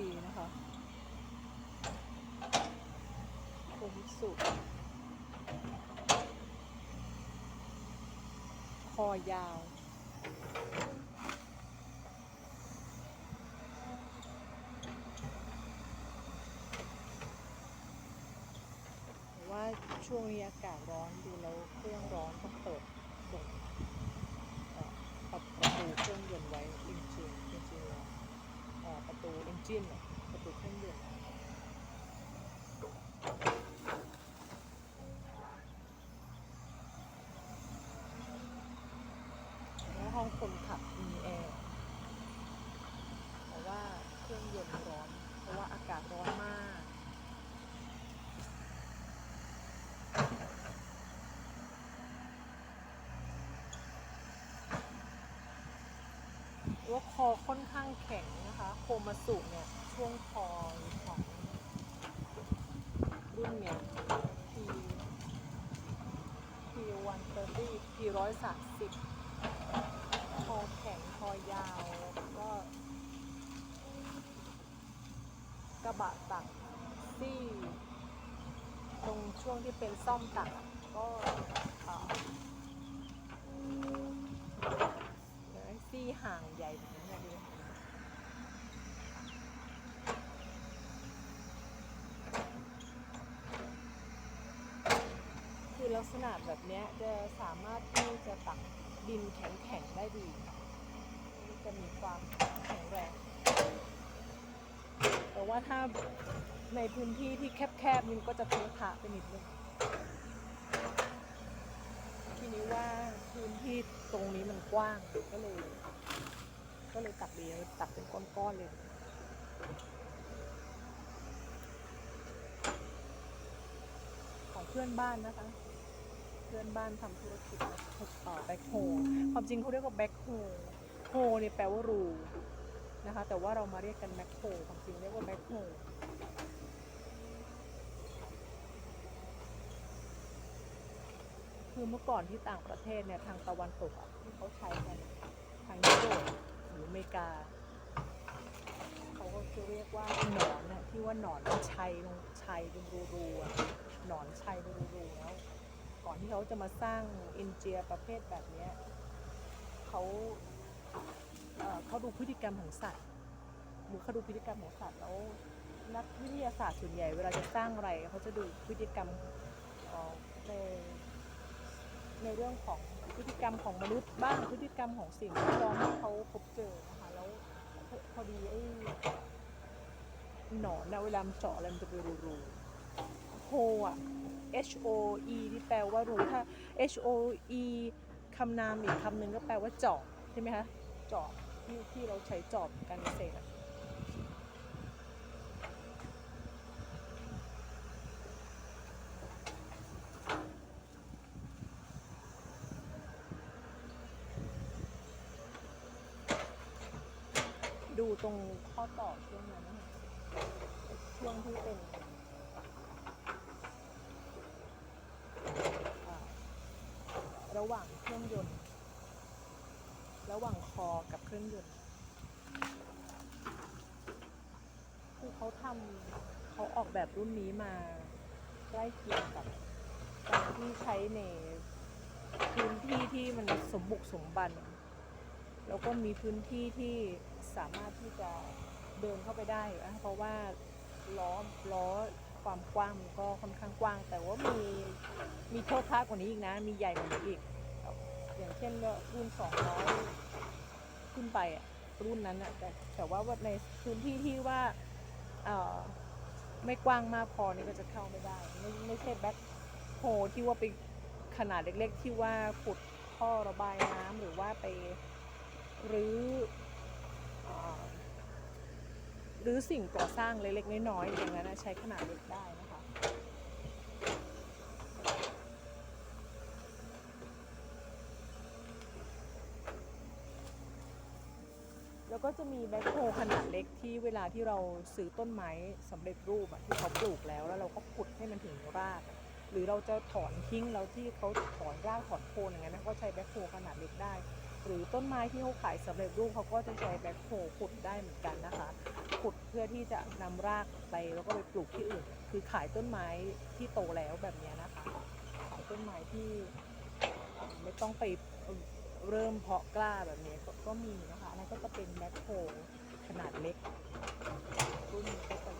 ดีนะคะโคมิสุคอยาวว่าช่วงนี้อากาศร้อนดูแล้วเครื่องร้อนต้องเปิดส่งเอ่อปรับประตูเครื่องยนต์ไว้ริงจริงๆจริงๆแล้วเอ่อ ประตูเอนจินอะประตูเครื่องยนต์แล้วห้องคนขับมีแอร์เพราะว่าเครื่องยนต์ร้อน เพราะว่าอากาศร้อนมาก ว่าคอค่อนข้างแข็งนะคะ โคมาสุเนี่ยช่วงคอของรุ่นเนี่ยทีทีวันเตอร์ตี้ทีร้อยสามสิบคอแข็งคอยาวแล้วก็กระบะตักซี่ตรงช่วงที่เป็นซ่อมตักก็เอ่อ เดี๋ยวให้ซี่ห่างใหญ่แบบนี้นะดูคือ ลักษณะแบบนี้จะสามารถที่จะตักดินแข็งๆได้ดี จะมีความแข็งแรง แต่ว่าถ้าในพื้นที่ที่แคบๆมันก็จะเทอะทะไปนิดนึงทีนี้ว่าพื้นที่ตรงนี้มันกว้างก็เลย ก็เลยตักดีตักเป็นก้อนๆเลยของเพื่อนบ้านนะคะ พื่อนบ้านทำธุรกิจแบ็คโฮความจริงเขาเรียกว่าแบ็คโฮโฮเนี่ยแปลว่ารูนะคะ แต่ว่าเรามาเรียกกันแบ็คโฮความจริงเรียกว่าแบ็คโฮคือเมื่อก่อนที่ต่างประเทศเนี่ยทางตะวันตกที่เขาใช้กันทางยุโรปหรืออเมริกาเขาก็จะเรียกว่าหนอนน่ะที่ว่าหนอนชัยลงชัยเป็นรูๆหนอนชัยเป็นรูๆแล้ว ก่อนที่เขาจะมาสร้างอินเจียประเภทแบบนี้เขาเขาดูพฤติกรรมของสัตว์ดูเขาดูพฤติกรรมของสัตว์แล้วนักวิทยาศาสตร์ส่วนใหญ่เวลาจะสร้างอะไรเขาจะดูพฤติกรรมในในเรื่องของพฤติกรรมของมนุษย์บ้างพฤติกรรมของสิ่งแวดล้อมที่เขาพบเจอนะคะแล้วพอพอดีไอ้หนอนนะเวลาเจาะอะไรมันจะเป็นรูๆโฮอะ H O E ที่แปลว่ารูถ้า H O E คำนามอีกคำหนึ่งก็แปลว่าเจาะใช่ไหมคะเจาะที่ที่เราใช้จอบการเกษตรอะดูตรงข้อต่อช่วงนั้น ช่วงที่เป็นอ่า เครื่องยนต์ ระหว่างคอกับเครื่องยนต์ คือเขาทำเขาออกแบบรุ่นนี้มาใกล้เคียงกับการที่ใช้ในพื้นที่ที่มันสมบุกสมบัน แล้วก็มีพื้นที่ที่สามารถที่จะเดินเข้าไปได้ เพราะว่าล้อล้อความกว้างมันก็ค่อนข้างกว้าง แต่ว่ามีมีโทษท้ากว่านี้อีกนะ มีใหญ่กว่านี้อีก อย่างเช่นรุ่นสองร้อยขึ้นไปอะรุ่นนั้นอะแต่แต่ว่าในพื้นที่ที่ว่าไม่กว้างมากพอนี่ก็จะเข้าไม่ได้ ไม่ไม่ใช่แบ็คโฮที่ว่าไปขนาดเล็กๆ ที่ว่าขุดท่อระบายน้ำหรือว่าไปรื้ออหรือสิ่งก่อสร้างเล็กๆน้อยๆอย่างนั้นใช้ขนาดเล็กได้นะคะ แล้ว ก็จะมีแบ็คโฮขนาดเล็กที่เวลาที่เราซื้อต้นไม้สำเร็จรูปอะที่เขาปลูกแล้วแล้วเราก็ขุดให้มันถึงราก หรือเราจะถอนทิ้งแล้วที่เขาถอนรากถอนโคนอย่างนั้นนะเขาใช้แบ็คโฮขนาดเล็กได้ หรือต้นไม้ที่เขาขายสำเร็จรูปเขาก็จะใช้แบ็คโฮขุดได้เหมือนกันนะคะขุดเพื่อที่จะนำรากไปแล้วก็ไปปลูกที่อื่น คือขายต้นไม้ที่โตแล้วแบบเนี้ยนะคะ ขายต้นไม้ที่ไม่ต้องไปเริ่มเพาะกล้าแบบนี้ก็มีนะคะ นั้นก็จะเป็นแบ็คโฮลขนาดเล็กรุ่นนี้ก็จะ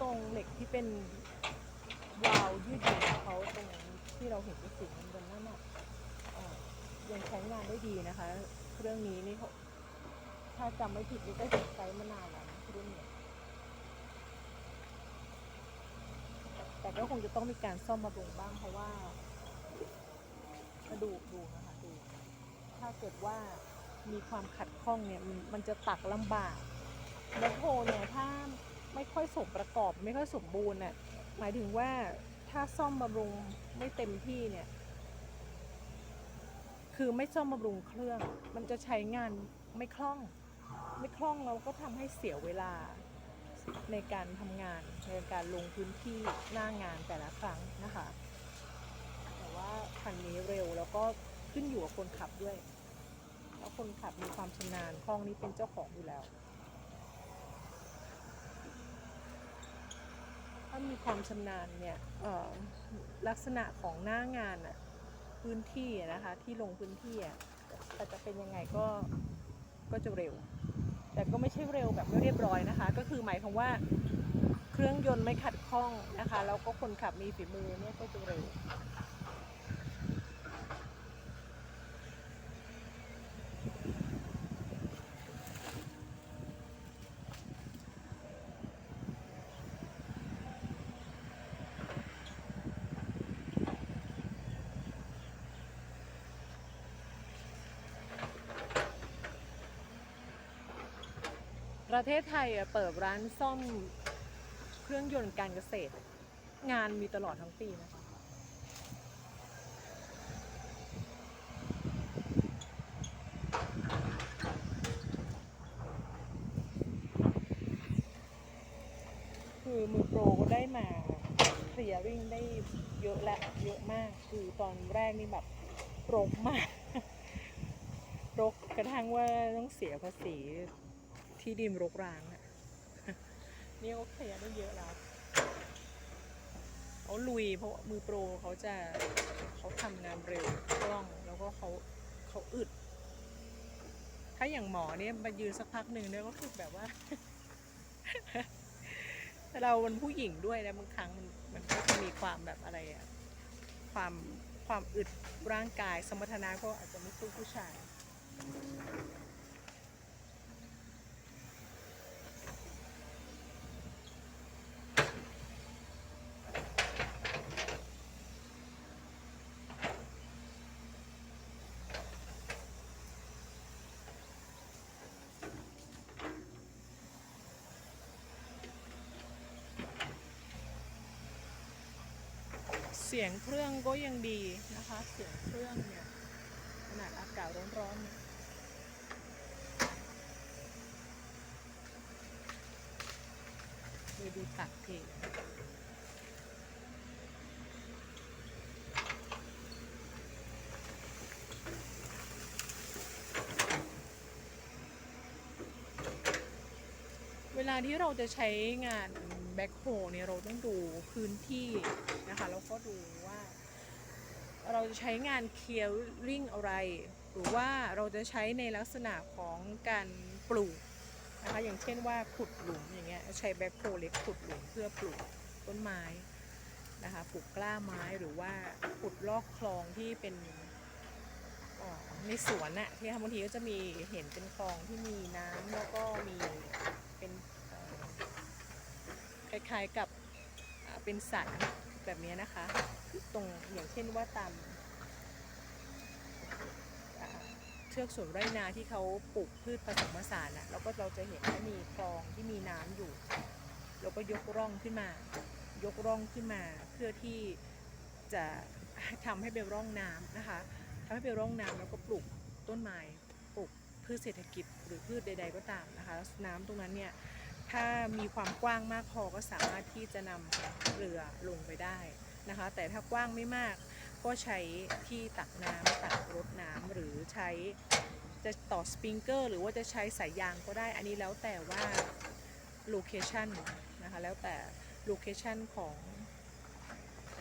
ตรงเหล็กที่เป็น วาวยืดหยุ่นของเขาตรงที่เราเห็นเป็นสีน้ำเงินนั่นน่ะยังใช้งานได้ดีนะคะ เครื่องนี้นี่ถ้าจำไม่ผิดนี่ก็ใช้มานานแล้วนะรุ่นเนี้ยแต่ก็คงจะต้องมีการซ่อมบำรุงบ้างเพราะว่ามาดูกดูนะคะดูถ้าเกิดว่ามีความขัดข้องเนี่ยมันจะตักลำบากแบ็คโฮเนี่ยถ้าไม่ค่อยสมประกอบไม่ค่อยสมบูรณ์น่ะ หมายถึงว่าถ้าซ่อมบำรุงไม่เต็มที่เนี่ย คือไม่ซ่อมบำรุงเครื่อง มันจะใช้งานไม่คล่อง ไม่คล่องเราก็ทำให้เสียเวลาในการทำงานในการลงพื้นที่หน้างานแต่ละครั้งนะคะ แต่ว่าคันนี้เร็วแล้วก็ขึ้นอยู่กับคนขับด้วย แล้วคนขับมีความชำนาญคล่องนี้เป็นเจ้าของอยู่แล้ว ถ้ามีความชำนาญเนี่ยลักษณะของหน้างานอะพื้นที่นะคะที่ลงพื้นที่อะแต่จะเป็นยังไงก็ก็จะเร็ว แต่ก็ไม่ใช่เร็วแบบไม่เรียบร้อยนะคะ ก็คือหมายความว่าเครื่องยนต์ไม่ขัดข้องนะคะ แล้วก็คนขับมีฝีมือเนี่ยก็จะเร็ว ประเทศไทยเปิดร้านซ่อมเครื่องยนต์การเกษตร งานมีตลอดทั้งปีนะคะคือมือโปรก็ได้มาเคลียร์ริ่งได้เยอะและเยอะมาก คือตอนแรกนี่แบบรกมาก รกกระทั่งว่าต้องเสียภาษี ที่ดินรกร้างอะนี่โอเคลียร์ได้เยอะแล้วเขาลุยเพราะมือโปรเขาจะเขาทำงานเร็วคล่องแล้วก็เขาเขาอึด ถ้าอย่างหมอเนี่ยมายืนสักพักหนึ่งเนี่ยก็คือแบบว่าเราเป็นผู้หญิงด้วยนะบางครั้งมันมันก็จะมีความแบบอะไรอะความความอึดร่างกายสมรรถนะก็อาจจะไม่สู้ผู้ชาย เสียงเครื่องก็ยังดีนะคะ เสียงเครื่องเนี่ยขนาดอากาศร้อนๆเนี่ยดูดูตักเทเวลาที่เราจะใช้งาน บ็คโฮเนี่ยเราต้องดูพื้นที่นะคะแล้วก็ดูว่า เราจะใช้งานเคลียร์ริงอะไร หรือว่าเราจะใช้ในลักษณะของการปลูกนะคะอย่างเช่นว่าขุดหลุมอย่างเงี้ยใช้แบ็คโฮเล็กขุดหลุมเพื่อปลูกต้นไม้นะคะปลูกกล้าไม้หรือว่าขุดลอกคลองที่เป็นในสวนน่ะที่บางทีก็จะมีเห็นเป็นคลองที่มีน้ำแล้วก็มีเป็น คล้ายๆกับเป็นสันแบบเนี้ยนะคะ ตรงอย่างเช่นว่าตามเทือกสวนไร่นาที่เขาปลูกพืชผสมผสานอะแล้วก็เราจะเห็นว่ามีคลองที่มีน้ำอยู่ แล้วก็ยกร่องขึ้นมา ยกร่องขึ้นมา เพื่อที่จะทำให้เป็นร่องน้ำนะคะทำให้เป็นร่องน้ำแล้วก็ปลูกต้นไม้ปลูกพืชเศรษฐกิจหรือพืชใด ๆ ก็ตามนะคะแล้วน้ำตรงนั้นเนี่ย ถ้ามีความกว้างมากพอก็สามารถที่จะนำเรือลงไปได้นะคะ แต่ถ้ากว้างไม่มากก็ใช้ที่ตักน้ำตักรดน้ำหรือใช้จะต่อสปริงเกอร์หรือว่าจะใช้สายยางก็ได้ อันนี้แล้วแต่ว่าโลเคชันนะคะ แล้วแต่โลเคชันของ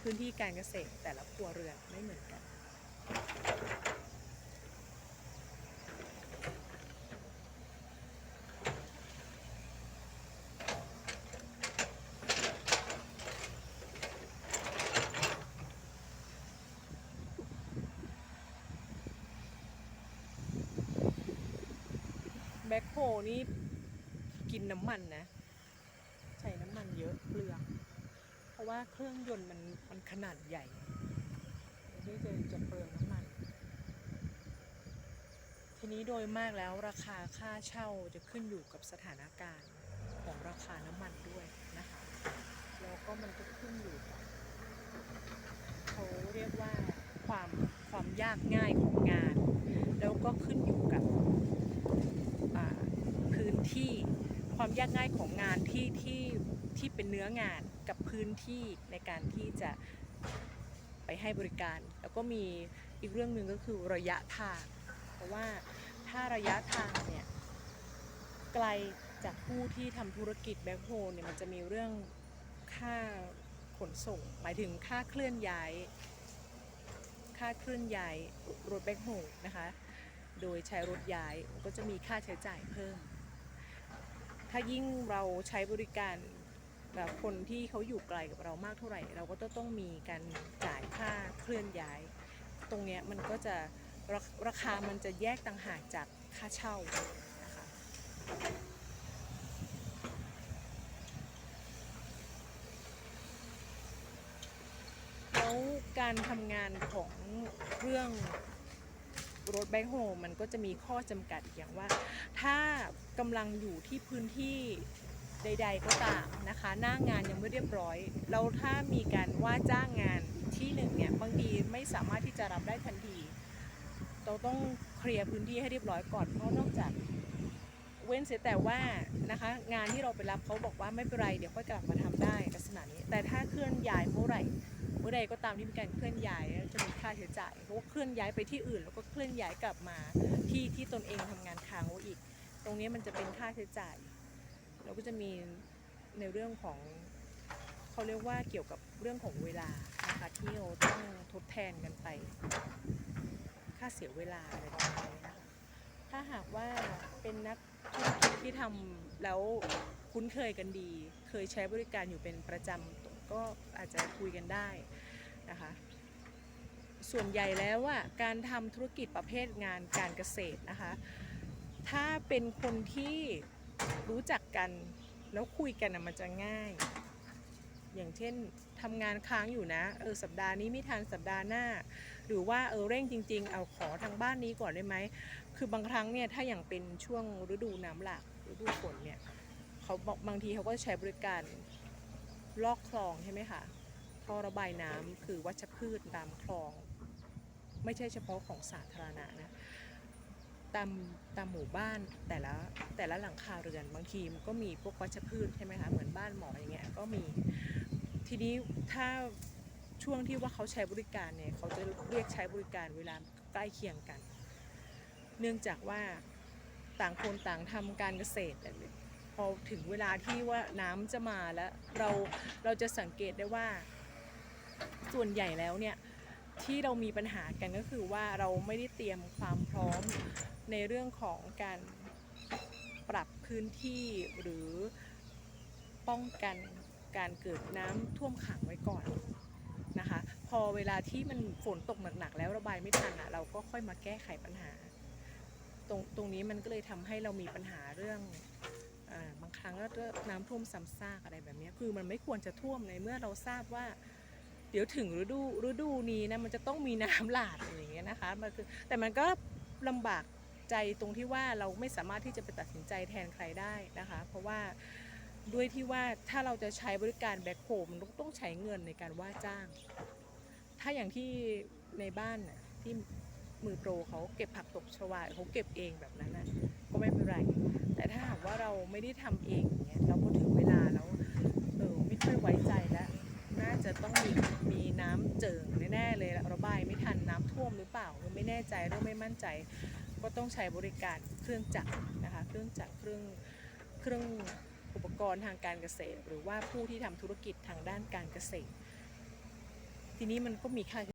พื้นที่การเกษตรแต่ละครัวเรือนไม่เหมือนกัน นี่กินน้ำมันนะใช้น้ำมันเยอะเปลืองเพราะว่าเครื่องยนต์มันมันขนาดใหญ่ที่จะจะเปลืองน้ำมัน ทีนี้โดยมากแล้วราคาค่าเช่าจะขึ้นอยู่กับสถานการณ์ของราคาน้ำมันด้วยนะคะ แล้วก็มันก็ขึ้นอยู่กับเขาเรียกว่าความความยากง่ายของงาน แล้วก็ขึ้นอยู่กับ ที่ความยากง่ายของงานที่ที่ที่เป็นเนื้องานกับพื้นที่ในการที่จะไปให้บริการ แล้วก็มีอีกเรื่องหนึ่งก็คือระยะทาง เพราะว่าถ้าระยะทางเนี่ยไกลจากผู้ที่ทำธุรกิจแบ็คโฮเนี่ยมันจะมีเรื่องค่าขนส่ง หมายถึงค่าเคลื่อนย้าย ค่าเคลื่อนย้ายรถแบ็คโฮนะคะ โดยใช้รถย้ายก็จะมีค่าใช้จ่ายเพิ่ม ถ้ายิ่งเราใช้บริการแบบคนที่เขาอยู่ไกลกับเรามากเท่าไหร่ เราก็ต้องต้องมีการจ่ายค่าเคลื่อนย้าย ตรงเนี้ยมันก็จะราราคามันจะแยกต่างหากจากค่าเช่านะคะแล้วการทำงานของเรื่อง รถแบ็คโฮมันก็จะมีข้อจำกัดอย่างว่า ถ้ากำลังอยู่ที่พื้นที่ใด ๆ ก็ตามนะคะ หน้างานยังไม่เรียบร้อย แล้วถ้ามีการว่าจ้างงานที่หนึ่งเนี่ยบางทีไม่สามารถที่จะรับได้ทันที เราต้องเคลียร์พื้นที่ให้เรียบร้อยก่อนเพราะนอกจากเว้นเสียแต่ว่านะคะงานที่เราไปรับเขาบอกว่าไม่เป็นไรเดี๋ยวค่อยกลับมาทำได้ลักษณะนี้ แต่ถ้าเคลื่อนย้ายเมื่อไหร่ มื่อใดก็ตามที่มีการเคลื่อนย้ายจะมีค่าใช้จ่ายเพราะว่าเคลื่อนย้ายไปที่อื่น แล้วก็เคลื่อนย้ายกลับมาที่ที่ตนเองทำงานค้างไว้อีก ตรงนี้มันจะเป็นค่าใช้จ่ายแล้วก็จะมีในเรื่องของเขาเรียกว่าเกี่ยวกับเรื่องของเวลานะคะที่เราต้องทดแทนกันไป ค่าเสียเวลาอะไรประมาณนี้นะคะถ้าหากว่าเป็นนักธุรกิจที่ทำแล้วคุ้นเคยกันดี เคยใช้บริการอยู่เป็นประจำก็อาจจะคุยกันได้ นะคะ ส่วนใหญ่แล้วว่าการทำธุรกิจประเภทงานการเกษตรนะคะ ถ้าเป็นคนที่รู้จักกันแล้วคุยกันมันจะง่าย อย่างเช่นทำงานค้างอยู่นะ เออสัปดาห์นี้ไม่ทันสัปดาห์หน้า หรือว่าเออเร่งจริง ๆ เอาขอทางบ้านนี้ก่อนได้ไหม คือบางครั้งเนี่ยถ้าอย่างเป็นช่วงฤดูน้ำหลากฤดูฝนเนี่ยเขาบอกบางทีเขาก็ใช้บริการลอกคลองใช่ไหมคะ ท่อระบายน้ำคือวัชพืชตามคลอง ไม่ใช่เฉพาะของสาธารณะนะตามตามหมู่บ้านแต่ละแต่ละหลังคาเรือนบางทีมันก็มีพวกวัชพืชใช่ไหมคะเหมือนบ้านหมออย่างเงี้ยก็มีทีนี้ถ้าช่วงที่ว่าเขาใช้บริการเนี่ยเขาจะเรียกใช้บริการเวลาใกล้เคียงกัน เนื่องจากว่าต่างคนต่างทำการเกษตรแต่พอถึงเวลาที่ว่าน้ำจะมาแล้วเราเราจะสังเกตได้ว่า ส่วนใหญ่แล้วเนี่ยที่เรามีปัญหากันก็คือว่าเราไม่ได้เตรียมความพร้อมในเรื่องของการปรับพื้นที่หรือป้องกันการเกิดน้ำท่วมขังไว้ก่อนนะคะพอเวลาที่มันฝนตกหนักๆแล้วระบายไม่ทันอะเราก็ค่อยมาแก้ไขปัญหา ตรงตรงนี้มันก็เลยทำให้เรามีปัญหาเรื่องอบางครั้งก็น้ำท่วมซ้ำซากอะไรแบบนี้คือมันไม่ควรจะท่วมในเมื่อเราทราบว่า เดี๋ยวถึงฤดูฤดูนี้นะมันจะต้องมีน้ำหลากอะไรอย่างเงี้ยนะคะมันคือแต่มันก็ลำบากใจตรงที่ว่าเราไม่สามารถที่จะไปตัดสินใจแทนใครได้นะคะ เพราะว่าด้วยที่ว่าถ้าเราจะใช้บริการแบ็คโฮมันต้องใช้เงินในการว่าจ้าง ถ้าอย่างที่ในบ้านน่ะที่มือโปรเขาเก็บผักตบชวาเขาเก็บเองแบบนั้นน่ะก็ไม่เป็นไร แต่ถ้าหากว่าเราไม่ได้ทำเองอย่างเงี้ยเราก็ถึงเวลาแล้วเออไม่ค่อยไว้ใจแล้ว จะต้องมีมีน้ำเจิ่งแน่ๆเลยระบายไม่ทันน้ำท่วมหรือเปล่าไม่แน่ใจเราไม่มั่นใจ ก็ต้องใช้บริการเครื่องจักรนะคะเครื่องจักรเครื่องเครื่องอุปกรณ์ทางการเกษตร หรือว่าผู้ที่ทำธุรกิจทางด้านการเกษตร ทีนี้มันก็มีค่า